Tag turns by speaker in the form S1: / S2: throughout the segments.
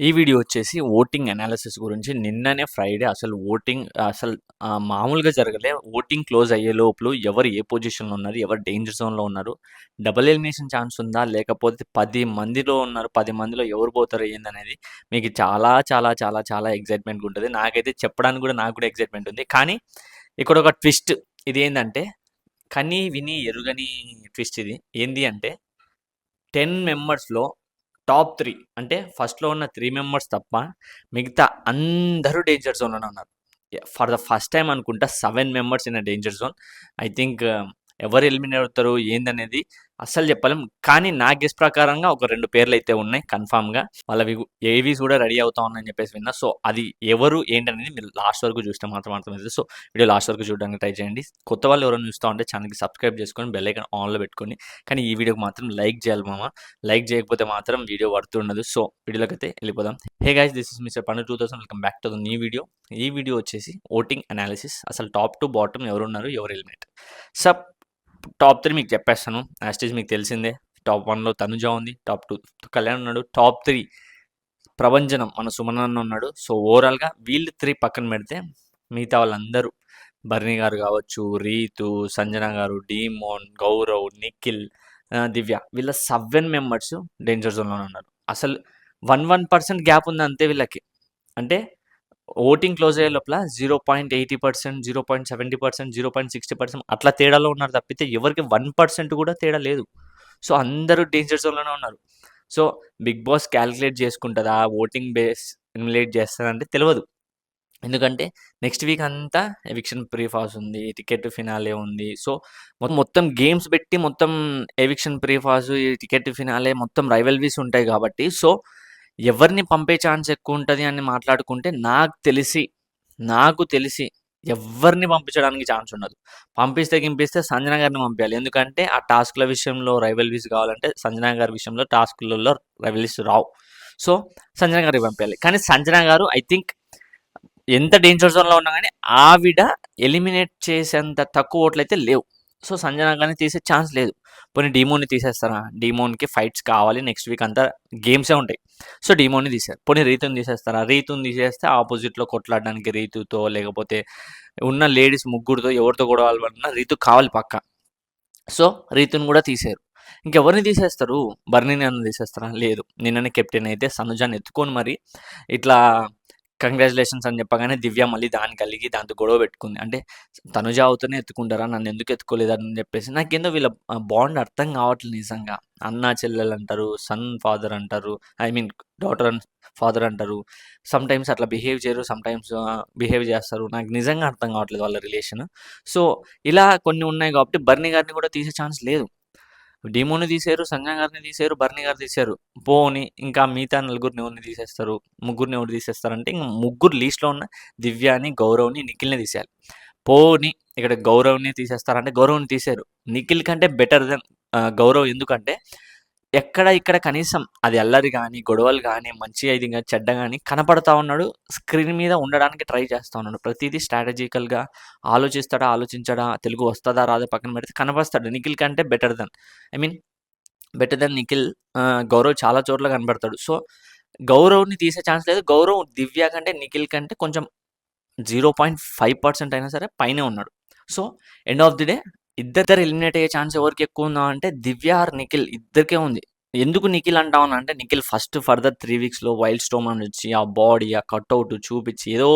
S1: ఈ వీడియో వచ్చేసి voting analysis గురించి. నిన్ననే ఫ్రైడే అసలు ఓటింగ్ అసలు మామూలుగా జరగలే. ఓటింగ్ క్లోజ్ అయ్యే లోపల ఎవరు ఏ పొజిషన్లో ఉన్నారు ఎవరు డేంజర్ జోన్లో ఉన్నారు డబుల్ ఎలిమినేషన్ ఛాన్స్ ఉందా లేకపోతే పది మందిలో ఉన్నారు పది మందిలో ఎవరు పోతారు ఏందనేది మీకు చాలా చాలా చాలా చాలా ఎగ్జైట్మెంట్ ఉంటుంది. నాకైతే చెప్పడానికి కూడా నాకు కూడా ఎగ్జైట్మెంట్ ఉంది. కానీ ఇక్కడ ఒక ట్విస్ట్. ఇది ఏంటంటే కని విని ఎరుగని ట్విస్ట్ ఇది. ఏంది అంటే టెన్ మెంబర్స్లో టాప్ త్రీ అంటే ఫస్ట్లో ఉన్న త్రీ మెంబర్స్ తప్ప మిగతా అందరూ డేంజర్ జోన్లోనే ఉన్నారు. ఫర్ ద ఫస్ట్ టైం అనుకుంటా seven members in danger zone I think ఎవరు ఎలిమినేట్ అవుతారు ఏందనేది అస్సలు చెప్పలేం. కానీ నా గెస్ ప్రకారంగా ఒక రెండు పేర్లు అయితే ఉన్నాయి కన్ఫామ్గా. వాళ్ళవి ఏవీస్ కూడా రెడీ అవుతా ఉన్నాయని చెప్పేసి విన్నా. సో అది ఎవరు ఏంటనేది మీరు లాస్ట్ వరకు చూస్తే మాత్రం అర్థమవుతుంది. సో వీడియో లాస్ట్ వరకు చూడడానికి ట్రై చేయండి. కొత్త వాళ్ళు ఎవరైనా చూస్తూ ఉంటే ఛానల్కి సబ్స్క్రైబ్ చేసుకొని బెల్ ఐకాన్ ఆన్లో పెట్టుకొని. కానీ ఈ వీడియోకి మాత్రం లైక్ చేయాలి మామ. లైక్ చేయకపోతే మాత్రం వీడియో పడుతుండదు సో వీడియోలోకి అయితే వెళ్ళిపోదాం. Hey guys this is mister Pandu two thousand. Welcome back to the new video. ఈ వీడియో వచ్చేసి ఓటింగ్ అనాలిసిస్. అసలు టాప్ టు బాటమ్ ఎవరున్నారు? ఎవరు ఎలిమినేట్? సబ్ టాప్ త్రీ మీకు చెప్పేస్తాను. యాస్టేజ్ మీకు తెలిసిందే. టాప్ వన్లో తనుజ ఉంది. టాప్ టూ కళ్యాణ్ ఉన్నాడు. టాప్ త్రీ ప్రభంజనం మన సుమనన్న ఉన్నాడు. సో ఓవరాల్గా వీళ్ళు త్రీ పక్కన పెడితే మిగతా వాళ్ళందరూ బర్ని గారు కావచ్చు రీతు సంజన గారు డీమోన్ గౌరవ్ నిఖిల్ దివ్య వీళ్ళ సెవెన్ మెంబర్స్ డేంజర్ జోన్లో ఉన్నారు. అసలు వన్ వన్ పర్సెంట్ గ్యాప్ ఉంది అంతే వీళ్ళకి. అంటే ఓటింగ్ క్లోజ్ అయ్యే లోపల zero point eighty percent zero point seventy percent zero point sixty percent అట్లా తేడాలో ఉన్నారు తప్పితే ఎవరికి వన్ పర్సెంట్ కూడా తేడా లేదు. సో అందరూ డేంజర్ జోన్లోనే ఉన్నారు. సో బిగ్ బాస్ క్యాలిక్యులేట్ చేసుకుంటుందా? ఓటింగ్ బేస్ ఎలిమినేట్ చేస్తుందంటే తెలియదు ఎందుకంటే నెక్స్ట్ వీక్ అంతా ఎవిక్షన్ ప్రీఫాస్ ఉంది టికెట్ ఫినాలే ఉంది. సో మొత్తం మొత్తం గేమ్స్ పెట్టి మొత్తం ఎవిక్షన్ ప్రీఫాస్ ఈ టికెట్ ఫినాలే మొత్తం రైవల్వీస్ ఉంటాయి కాబట్టి సో ఎవరిని పంపే ఛాన్స్ ఎక్కువ ఉంటుంది అని మాట్లాడుకుంటే నాకు తెలిసి నాకు తెలిసి ఎవరిని పంపించడానికి ఛాన్స్ ఉండదు. పంపిస్తే గింపిస్తే సంజన గారిని పంపించాలి ఎందుకంటే ఆ టాస్క్ల విషయంలో రైవల్వీస్ కావాలంటే సంజన గారి విషయంలో టాస్క్లలో రైవల్వీస్ రావు. సో సంజన గారికి పంపించాలి కానీ సంజన గారు ఐ థింక్ ఎంత డేంజర్ జోన్లో ఉన్నా కానీ ఆవిడ ఎలిమినేట్ చేసేంత తక్కువ ఓట్లు అయితే లేవు. సో సంజన కానీ తీసే ఛాన్స్ లేదు. పోనీ డీమోని తీసేస్తారా? డీమోన్కి ఫైట్స్ కావాలి నెక్స్ట్ వీక్ అంతా గేమ్సే ఉంటాయి. సో డీమోని తీసారు పోనీ రీతుని తీసేస్తారా? రీతుని తీసేస్తే ఆపోజిట్లో కొట్లాడడానికి రీతుతో లేకపోతే ఉన్న లేడీస్ ముగ్గురుతో ఎవరితో కూడా వాళ్ళన్నా రీతు కావాలి పక్క. సో రీతుని కూడా తీసారు ఇంకెవరిని తీసేస్తారు? బర్నీని అన్న తీసేస్తారా? లేదు. నిన్ననే కెప్టెన్ అయితే సనుజాన్ని ఎత్తుకొని మరి ఇట్లా కంగ్రాచులేషన్స్ అని చెప్పగానే దివ్య మళ్ళీ దాన్ని కలిగి దాంతో గొడవ పెట్టుకుంది. అంటే తనుజ అవుతూనే ఎత్తుకుంటారా? నన్ను ఎందుకు ఎత్తుకోలేదని చెప్పేసి. నాకేందో వీళ్ళ బాండ్ అర్థం కావట్లేదు నిజంగా. అన్న చెల్లెలు అంటారు సన్ ఫాదర్ అంటారు I mean daughter and father అంటారు. సమ్ టైమ్స్ అట్లా బిహేవ్ చేయరు సమ్ టైమ్స్ బిహేవ్ చేస్తారు. నాకు నిజంగా అర్థం కావట్లేదు వాళ్ళ రిలేషన్ సో ఇలా కొన్ని ఉన్నాయి కాబట్టి బర్నీ గారిని కూడా తీసే ఛాన్స్ లేదు. డీమోని తీసారు సంఘం గారిని తీసారు బర్ని గారు తీసారు పోని ఇంకా మిగతా నలుగురిని ఎవరిని తీసేస్తారు? ముగ్గురిని ఎవరు తీసేస్తారంటే ఇంకా ముగ్గురు లీస్ట్లో ఉన్న దివ్యాని గౌరవ్ని నిఖిల్ని తీసేయాలి. పోని ఇక్కడ గౌరవ్ని తీసేస్తారంటే గౌరవ్ని తీసారు నిఖిల్ కంటే బెటర్ దెన్ గౌరవ్ ఎందుకంటే ఎక్కడ ఇక్కడ కనీసం అది అల్లరి కానీ గొడవలు కానీ మంచి ఇది కానీ చెడ్డ కానీ కనపడతా ఉన్నాడు. స్క్రీన్ మీద ఉండడానికి ట్రై చేస్తూ ఉన్నాడు. ప్రతిదీ స్ట్రాటజికల్గా ఆలోచిస్తాడా ఆలోచించడా తెలుగు వస్తుందా రాదా పక్కన పెడితే కనపస్తాడు నిఖిల్ కంటే better than I mean better than Nikhil. Gaurav చాలా చోట్ల కనబడతాడు సో గౌరవ్ని తీసే ఛాన్స్ లేదు. గౌరవ్ దివ్య కంటే నిఖిల్ కంటే కొంచెం జీరో పాయింట్ ఫైవ్ పర్సెంట్ అయినా సరే పైనే ఉన్నాడు. So end of the day ఇద్దరు ఎలిమినేట్ అయ్యే ఛాన్స్ ఎవరికి ఎక్కువ ఉందా అంటే దివ్య ఆర్ నిఖిల్ ఇద్దరికే ఉంది. ఎందుకు నిఖిల్ అంటావు అంటే నిఖిల్ ఫస్ట్ ఫర్దర్ త్రీ వీక్స్లో వైల్డ్ స్టోమ్ అని వచ్చి ఆ బాడీ ఆ కట్అవుట్ చూపించి ఏదో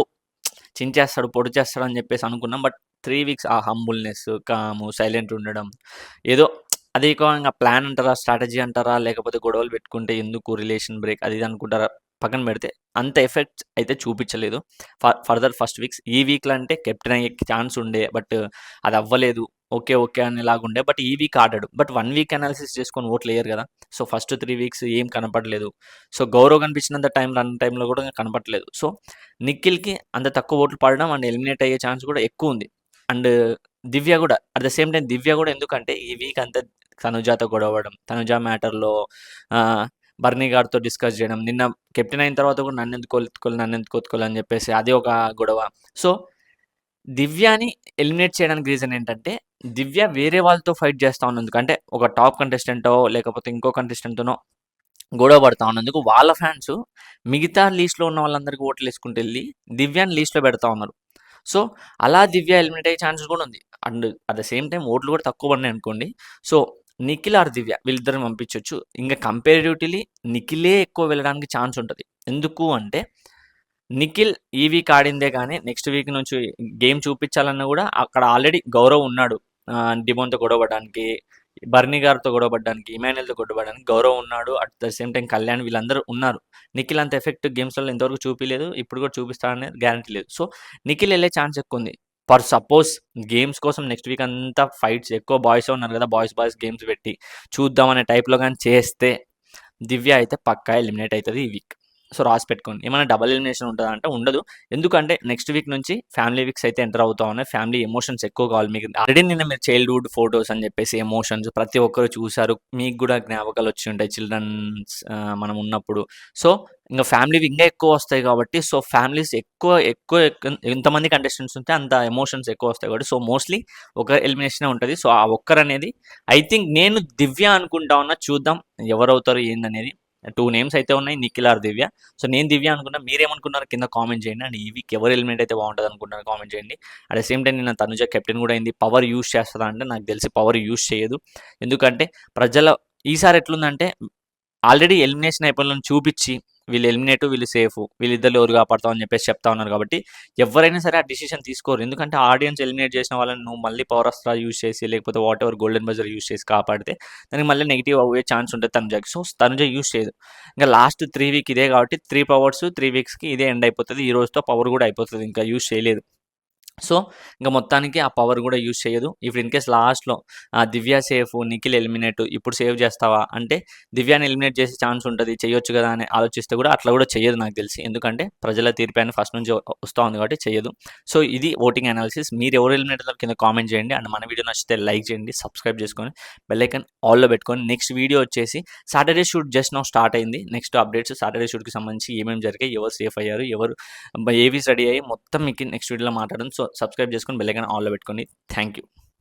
S1: చించేస్తాడు పొడి చేస్తాడు అని చెప్పేసి అనుకున్నాం. బట్ త్రీ వీక్స్ ఆ హంబుల్నెస్ కాము సైలెంట్ ఉండడం ఏదో అది ఇంకా ప్లాన్ అంటారా స్ట్రాటజీ అంటారా లేకపోతే గొడవలు పెట్టుకుంటే ఎందుకు రిలేషన్ బ్రేక్ అది ఇది అనుకుంటారా పక్కన పెడితే అంత ఎఫెక్ట్ అయితే చూపించలేదు. ఫర్దర్ ఫస్ట్ వీక్స్ ఈ వీక్లో అంటే కెప్టెన్ అయ్యే ఛాన్స్ ఉండే. బట్ అది అవ్వలేదు. ఓకే ఓకే అనేలాగుండే బట్ ఈ వీక్ ఆడాడు. బట్ వన్ వీక్ అనాలిసిస్ చేసుకొని ఓట్లు వేయరు కదా. సో ఫస్ట్ త్రీ వీక్స్ ఏం కనపడలేదు. సో గౌరవ్ కనిపించినంత టైం రన్ టైంలో కూడా కనపడలేదు. సో నిఖిల్కి అంత తక్కువ ఓట్లు పడడం అండ్ ఎలిమినేట్ అయ్యే ఛాన్స్ కూడా ఎక్కువ ఉంది. అండ్ దివ్య కూడా. At the same time Divya కూడా ఎందుకంటే ఈ వీక్ అంతా తనుజాతో గొడవడం తనుజా మ్యాటర్లో బర్నీ గారితో డిస్కస్ చేయడం. నిన్న కెప్టెన్ అయిన తర్వాత కూడా నన్ను ఎందుకు ఎత్తుకోవాలి నన్ను ఎందుకు అని చెప్పేసి అది ఒక గొడవ. సో దివ్యాని ఎలిమినేట్ చేయడానికి రీజన్ ఏంటంటే దివ్య వేరే వాళ్ళతో ఫైట్ చేస్తూ ఉన్నందుకు అంటే ఒక టాప్ కంటెస్టెంటో లేకపోతే ఇంకో కంటెస్టెంట్నో గొడవ పడతా ఉన్నందుకు వాళ్ళ ఫ్యాన్స్ మిగతా లీస్ట్లో ఉన్న వాళ్ళందరికీ ఓట్లు వేసుకుంటూ వెళ్ళి దివ్యాని లీస్ట్లో పెడతా ఉన్నారు. సో అలా దివ్య ఎలిమినేట్ అయ్యే ఛాన్సెస్ కూడా ఉంది. And at the same time ఓట్లు కూడా తక్కువ పడినాయి అనుకోండి. సో నిఖిల్ ఆర్ దివ్య వీళ్ళిద్దరిని పంపించవచ్చు ఇంకా కంపారిటివ్లీ నిఖిలే ఎక్కువ వెళ్ళడానికి ఛాన్స్ ఉంటుంది. ఎందుకు అంటే నిఖిల్ ఈ వీక్ ఆడిందే కానీ నెక్స్ట్ వీక్ నుంచి గేమ్ చూపించాలన్నా కూడా అక్కడ ఆల్రెడీ గౌరవ్ ఉన్నాడు. డిమోన్తో గొడవడానికి బర్నీ గారితో గొడవపడడానికి ఇమాన్యుల్తో గొడవపడడానికి గౌరవ్ ఉన్నాడు. At the same time Kalyan వీళ్ళందరూ ఉన్నారు. నిఖిల్ అంత ఎఫెక్ట్ గేమ్స్లో ఇంతవరకు చూపించలేదు ఇప్పుడు కూడా చూపిస్తాడనే గ్యారంటీ లేదు. సో నిఖిల్ వెళ్ళే ఛాన్స్ ఎక్కువ ఉంది. ఫర్ సపోజ్ గేమ్స్ కోసం నెక్స్ట్ వీక్ అంతా ఫైట్స్ ఎక్కువ బాయ్స్ ఉన్నారు కదా బాయ్స్ బాయ్స్ గేమ్స్ పెట్టి చూద్దాం అనే టైప్లో కానీ చేస్తే దివ్య అయితే పక్కా ఎలిమినేట్ అవుతుంది ఈ వీక్ సో రాసి పెట్టుకోండి. ఏమైనా డబల్ ఎలిమినేషన్ ఉంటుందా అంటే ఉండదు. ఎందుకంటే నెక్స్ట్ వీక్ నుంచి ఫ్యామిలీ వీక్స్ అయితే ఎంటర్ అవుతా ఉన్నాయి. ఫ్యామిలీ ఎమోషన్స్ ఎక్కువ కావాలి మీకు. ఆల్రెడీ నిన్న మీరు చైల్డ్హుడ్ ఫొటోస్ అని చెప్పేసి ఎమోషన్స్ ప్రతి ఒక్కరు చూసారు మీకు కూడా జ్ఞాపకాలు వచ్చి ఉంటాయి. చిల్డ్రన్స్ మనం ఉన్నప్పుడు. సో ఇంకా ఫ్యామిలీ ఇంకా ఎక్కువ వస్తాయి కాబట్టి సో ఫ్యామిలీస్ ఎక్కువ ఎక్కువ ఎంతమంది కంటెస్టెంట్స్ ఉంటే అంత ఎమోషన్స్ ఎక్కువ వస్తాయి కాబట్టి సో మోస్ట్లీ ఒక ఎలిమినేషన్ ఉంటుంది. సో ఆ ఒక్కరు అనేది ఐ థింక్ నేను దివ్య అనుకుంటా ఉన్నా చూద్దాం ఎవరవుతారు ఏందనేది. టూ నేమ్స్ అయితే ఉన్నాయి నిఖిల్ ఆర్ దివ్య సో నేను దివ్య అనుకున్నా మీరేమనుకున్నారు? కింద కామెంట్ చేయండి. అండ్ ఈ వీక్ ఎవరు ఎలిమెంట్ అయితే బాగుంటుంది అనుకుంటున్నారు కామెంట్ చేయండి. అట్ ద సేమ్ టైం నేను తనుజ కెప్టెన్ కూడా అయింది పవర్ యూస్ చేస్తుందా? అంటే నాకు తెలిసి పవర్ యూస్ చేయదు. ఎందుకంటే ప్రజల ఈసారి ఎట్లుందంటే ఆల్రెడీ ఎలిమినేషన్ అయిపోయిన చూపించి వీళ్ళు ఎలిమినేట్ వీళ్ళు సేఫ్ వీళ్ళిద్దరు ఎవరు కాపాడతాం అని చెప్పేసి చెప్తా ఉన్నారు కాబట్టి ఎవరైనా సరే ఆ డిసిషన్ తీసుకోరు. ఎందుకంటే ఆడియన్స్ ఎలిమినేట్ చేసిన వాళ్ళని నువ్వు మళ్ళీ పవర్ అస్త్రా యూజ్ చేసి లేకపోతే whatever golden buzzer use చేసి కాపాడితే దానికి మళ్ళీ నెగిటివ్ అవ్వే ఛాన్స్ ఉంటుంది తనుజకి సో తనుజ యూస్ చేయదు. ఇంకా లాస్ట్ త్రీ వీక్ ఇదే కాబట్టి త్రీ పవర్స్ త్రీ వీక్స్కి ఇదే ఎండ్ అయిపోతుంది. ఈ రోజుతో పవర్ కూడా అయిపోతుంది. ఇంకా యూజ్ చేయలేదు. సో ఇంకా మొత్తానికి ఆ పవర్ కూడా యూజ్ చేయదు. ఇప్పుడు ఇన్ కేస్ లాస్ట్లో దివ్య సేఫ్ నిఖిల్ ఎలిమినేట్ ఇప్పుడు సేవ్ చేస్తావా? అంటే దివ్యాని ఎలిమినేట్ చేసే ఛాన్స్ ఉంటుంది చేయొచ్చు కదా అని ఆలోచిస్తే కూడా అట్లా కూడా చేయదు నాకు తెలిసి. ఎందుకంటే ప్రజల తీర్పు ఫస్ట్ నుంచి వస్తూ ఉంది కాబట్టి చేయదు. సో ఇది ఓటింగ్ అనాలిసిస్. మీరు ఎవరు ఎలిమినేట్ కింద కామెంట్ చేయండి. అండ్ మన వీడియో నచ్చితే లైక్ చేయండి సబ్స్క్రైబ్ చేసుకొని బెల్లైకన్ ఆల్లో పెట్టుకొని నెక్స్ట్ వీడియో వచ్చేసి సాటర్డే షూట్ జస్ట్ నా స్టార్ట్ అయింది. నెక్స్ట్ అప్డేట్స్ సాటర్డే షూట్కి సంబంధించి ఏమేమి జరిగాయి ఎవరు సేఫ్ అయ్యారు ఎవరు ఏవి రెడీ అయ్యి మొత్తం మీకు నెక్స్ట్ వీడియోలో మాట్లాడడం. సో సబ్స్క్రైబ్ చేసుకొని బెల్లైకన్ ఆన్లో పెట్టుకోండి. Thank you